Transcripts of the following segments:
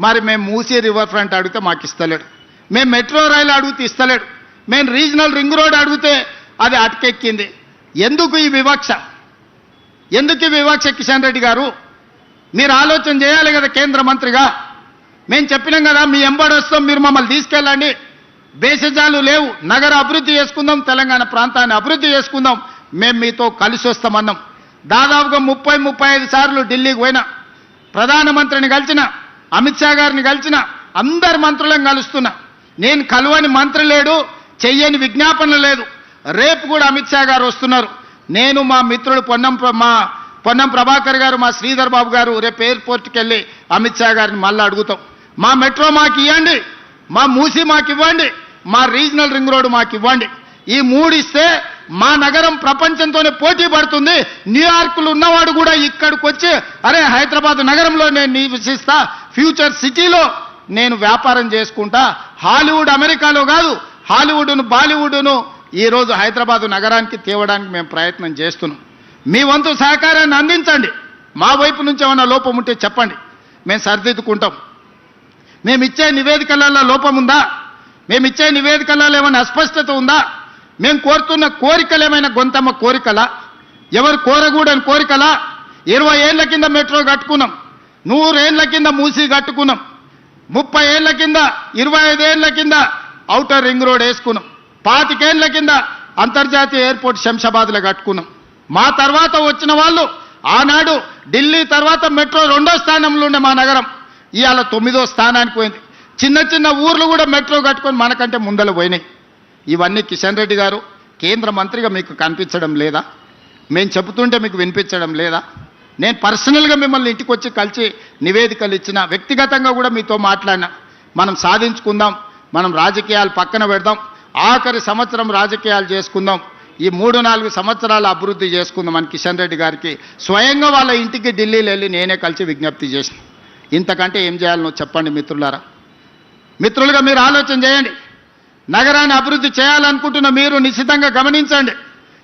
మరి మేము Musi river front అడిగితే మాకు ఇస్తలేడు. మేము మెట్రో రైలు అడిగితే ఇస్తలేడు. మేము రీజనల్ రింగ్ రోడ్ అడిగితే అది అటకెక్కింది. ఎందుకు ఈ వివక్ష? ఎందుకు ఈ వివక్ష కిషన్ రెడ్డి గారు? మీరు ఆలోచన చేయాలి కదా కేంద్ర మంత్రిగా. మేము చెప్పినాం కదా మీ ఎంబడి వస్తాం మీరు మమ్మల్ని తీసుకెళ్ళండి. భేషజాలు లేవు. నగర అభివృద్ధి చేసుకుందాం తెలంగాణ ప్రాంతాన్ని అభివృద్ధి చేసుకుందాం. మేము మీతో కలిసి వస్తామన్నాం. దాదాపుగా ముప్పై ముప్పై ఐదు సార్లు ఢిల్లీకి పోయినా. ప్రధానమంత్రిని కలిసిన అమిత్ షా గారిని కలిసిన అందరు మంత్రులను కలుస్తున్నా. నేను కలువని మంత్రి లేడు చెయ్యని విజ్ఞాపన లేదు. రేపు కూడా అమిత్ షా గారు వస్తున్నారు. నేను మా మిత్రుడు పొన్నం ప్ర- మా పొన్నం ప్రభాకర్ గారు మా శ్రీధర్ బాబు గారు రేపు ఎయిర్పోర్ట్కి వెళ్ళి అమిత్ షా గారిని మళ్ళీ అడుగుతాం. మా మెట్రో మాకు ఇవ్వండి మా మూసి మాకు ఇవ్వండి మా రీజనల్ రింగ్ రోడ్ మాకు ఇవ్వండి. ఈ మూడు ఇస్తే మా నగరం ప్రపంచంతోనే పోటీ పడుతుంది. న్యూయార్క్లో ఉన్నవాడు కూడా ఇక్కడికి వచ్చి అరే హైదరాబాద్ నగరంలో నేను నివసిస్తా ఫ్యూచర్ సిటీలో నేను వ్యాపారం చేసుకుంటా. హాలీవుడ్ అమెరికాలో కాదు హాలీవుడ్ను బాలీవుడ్ను ఈరోజు హైదరాబాద్ నగరానికి తేవడానికి మేము ప్రయత్నం చేస్తున్నాం. మీ వంతు సహకారాన్ని అందించండి. మా వైపు నుంచి ఏమైనా లోపం ఉంటే చెప్పండి. మేము సరిదిద్దుకుంటాం. మేము ఇచ్చే నివేదికలలో లోపం ఉందా? మేము ఇచ్చే నివేదికలలో ఏమైనా అస్పష్టత ఉందా? మేము కోరుతున్న కోరికలు ఏమైనా గొంతమ్మ కోరికలా? ఎవరు కోరకూడని కోరికలా? ఇరవై ఏళ్ళ కింద మెట్రో కట్టుకున్నాం. నూరేళ్ళ కింద మూసి కట్టుకున్నాం. ముప్పై ఏళ్ళ కింద ఇరవై ఐదేళ్ళ కింద ఔటర్ రింగ్ రోడ్ వేసుకున్నాం. పాతికేళ్ళ కింద అంతర్జాతీయ ఎయిర్పోర్ట్ శంషాబాద్లో కట్టుకున్నాం. మా తర్వాత వచ్చిన వాళ్ళు ఆనాడు ఢిల్లీ తర్వాత మెట్రో రెండో స్థానంలో ఉండే మా నగరం. ఇవాళ తొమ్మిదో స్థానానికి పోయింది. చిన్న చిన్న ఊర్లు కూడా మెట్రో కట్టుకొని మనకంటే ముందలు పోయినాయి. ఇవన్నీ కిషన్ రెడ్డి గారు కేంద్ర మంత్రిగా మీకు కనిపించడం లేదా? మేము చెబుతుంటే మీకు వినిపించడం లేదా? నేను పర్సనల్గా మిమ్మల్ని ఇంటికి వచ్చి కలిసి నివేదికలు ఇచ్చిన వ్యక్తిగతంగా కూడా మీతో మాట్లాడినా మనం సాధించుకుందాం మనం రాజకీయాలు పక్కన పెడదాం ఆఖరి సంవత్సరం రాజకీయాలు చేసుకుందాం ఈ మూడు నాలుగు సంవత్సరాలు అభివృద్ధి చేసుకుందాం అని కిషన్ రెడ్డి గారికి స్వయంగా వాళ్ళ ఇంటికి ఢిల్లీలో వెళ్ళి నేనే కలిసి విజ్ఞప్తి చేసిన. ఇంతకంటే ఏం చేయాలనో చెప్పండి మిత్రులారా. మిత్రులుగా మీరు ఆలోచన చేయండి. నగరాన్ని అభివృద్ధి చేయాలనుకుంటున్న మీరు నిశ్చితంగా గమనించండి.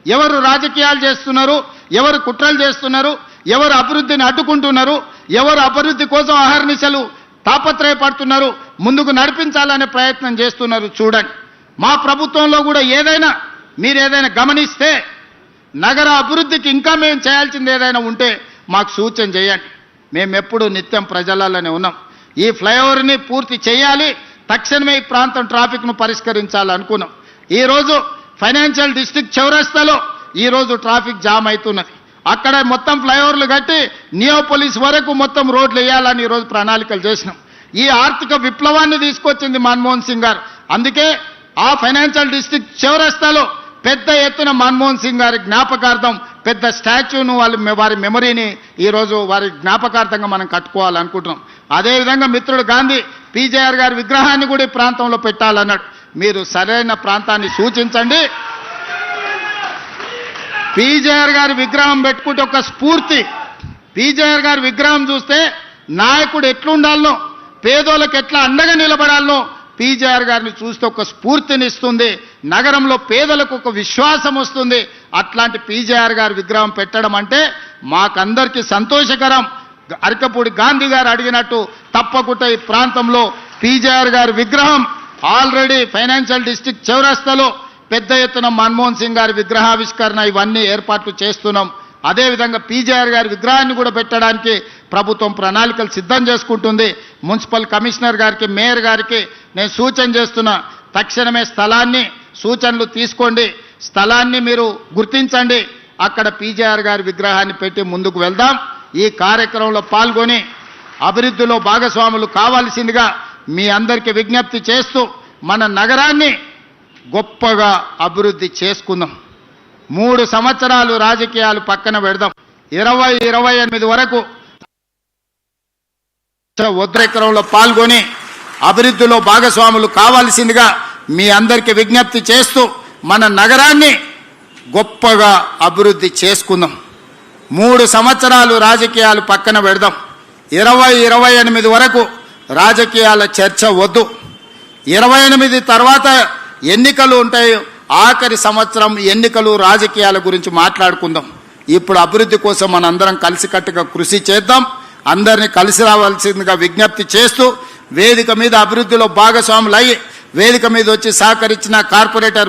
ఎవరు రాజకీయాలు చేస్తున్నారు ఎవరు కుట్రలు చేస్తున్నారు ఎవరు అభివృద్ధిని అడ్డుకుంటున్నారు ఎవరు అభివృద్ధి కోసం అహర్నిశలు తాపత్రయపడుతున్నారు ముందుకు నడిపించాలనే ప్రయత్నం చేస్తున్నారు చూడండి. మా ప్రభుత్వంలో కూడా ఏదైనా మీరు ఏదైనా గమనిస్తే నగర అభివృద్ధికి ఇంకా మేము చేయాల్సింది ఏదైనా ఉంటే మాకు సూచన చేయండి. మేము ఎప్పుడు నిత్యం ప్రజలలోనే ఉన్నాం. ఈ ఫ్లైఓవర్ని పూర్తి చేయాలి తక్షణమే ఈ ప్రాంతం ట్రాఫిక్ను పరిష్కరించాలనుకున్నాం. ఈరోజు ఫైనాన్షియల్ డిస్ట్రిక్ట్ చౌరస్తాలో ఈరోజు ట్రాఫిక్ జామ్ అవుతున్నది. అక్కడ మొత్తం ఫ్లైఓవర్లు కట్టి నియోపోలీస్ వరకు మొత్తం రోడ్లు వేయాలని ఈరోజు ప్రణాళికలు చేసినాం. ఈ ఆర్థిక విప్లవాన్ని తీసుకొచ్చింది మన్మోహన్ సింగ్ గారు. అందుకే ఆ ఫైనాన్షియల్ డిస్ట్రిక్ట్ చివరస్తాలో పెద్ద ఎత్తున మన్మోహన్ సింగ్ గారి జ్ఞాపకార్థం పెద్ద స్టాచ్యూను వాళ్ళు వారి మెమరీని ఈరోజు వారి జ్ఞాపకార్థంగా మనం కట్టుకోవాలనుకుంటున్నాం. అదేవిధంగా మిత్రుడు గాంధీ పీజేఆర్ గారి విగ్రహాన్ని కూడా ఈ ప్రాంతంలో పెట్టాలన్నాడు. మీరు సరైన ప్రాంతాన్ని సూచించండి. పీజేఆర్ గారి విగ్రహం పెట్టుకుంటే ఒక స్ఫూర్తి. పీజేఆర్ గారి విగ్రహం చూస్తే నాయకుడు ఎట్లుండాలనో పేదోళ్ళకి ఎట్లా అండగా నిలబడాలనో పీజేఆర్ గారిని చూస్తే ఒక స్ఫూర్తినిస్తుంది. నగరంలో పేదలకు ఒక విశ్వాసం వస్తుంది. అట్లాంటి పీజేఆర్ గారి విగ్రహం పెట్టడం అంటే మాకందరికీ సంతోషకరం. అరకపూడి గాంధీ గారు అడిగినట్టు తప్పకుండా ఈ ప్రాంతంలో పీజేఆర్ గారి విగ్రహం ఆల్రెడీ ఫైనాన్షియల్ డిస్ట్రిక్ట్ చౌరస్తాలో పెద్ద ఎత్తున మన్మోహన్ సింగ్ గారి విగ్రహావిష్కరణ ఇవన్నీ ఏర్పాట్లు చేస్తున్నాం. అదేవిధంగా పీజేఆర్ గారి విగ్రహాన్ని కూడా పెట్టడానికి ప్రభుత్వం ప్రణాళికలు సిద్ధం చేసుకుంటుంది. మున్సిపల్ కమిషనర్ గారికి మేయర్ గారికి నేను సూచన చేస్తున్నా తక్షణమే స్థలాన్ని సూచనలు తీసుకోండి. స్థలాన్ని మీరు గుర్తించండి. అక్కడ పీజేఆర్ గారి విగ్రహాన్ని పెట్టి ముందుకు వెళ్దాం. ఈ కార్యక్రమంలో పాల్గొని అభివృద్ధిలో భాగస్వాములు కావాల్సిందిగా మీ అందరికీ విజ్ఞప్తి చేస్తూ మన నగరాన్ని గొప్పగా అభివృద్ధి చేసుకుందాం. మూడు సంవత్సరాలు రాజకీయాలు పక్కన పెడదాం. ఇరవై ఇరవై ఎనిమిది వరకు ఉద్రేకరంలో పాల్గొని అభివృద్ధిలో భాగస్వాములు కావాల్సిందిగా మీ అందరికీ విజ్ఞప్తి చేస్తూ మన నగరాన్ని గొప్పగా అభివృద్ధి చేసుకుందాం. మూడు సంవత్సరాలు రాజకీయాలు పక్కన పెడదాం. ఇరవై ఇరవై ఎనిమిది వరకు రాజకీయాల చర్చ వద్దు. ఇరవై ఎనిమిది తర్వాత ఎన్నికలు ఉంటాయి. ఆఖరి సంవత్సరం ఎన్నికలు రాజకీయాల గురించి మాట్లాడుకుందాం. ఇప్పుడు అభివృద్ధి కోసం మనందరం కలిసికట్టుగా కృషి చేద్దాం. అందరినీ కలిసి రావాల్సిందిగా విజ్ఞప్తి చేస్తూ వేదిక మీద అభివృద్ధిలో భాగస్వాములు అయ్యి వేదిక మీద వచ్చి సహకరించిన కార్పొరేటర్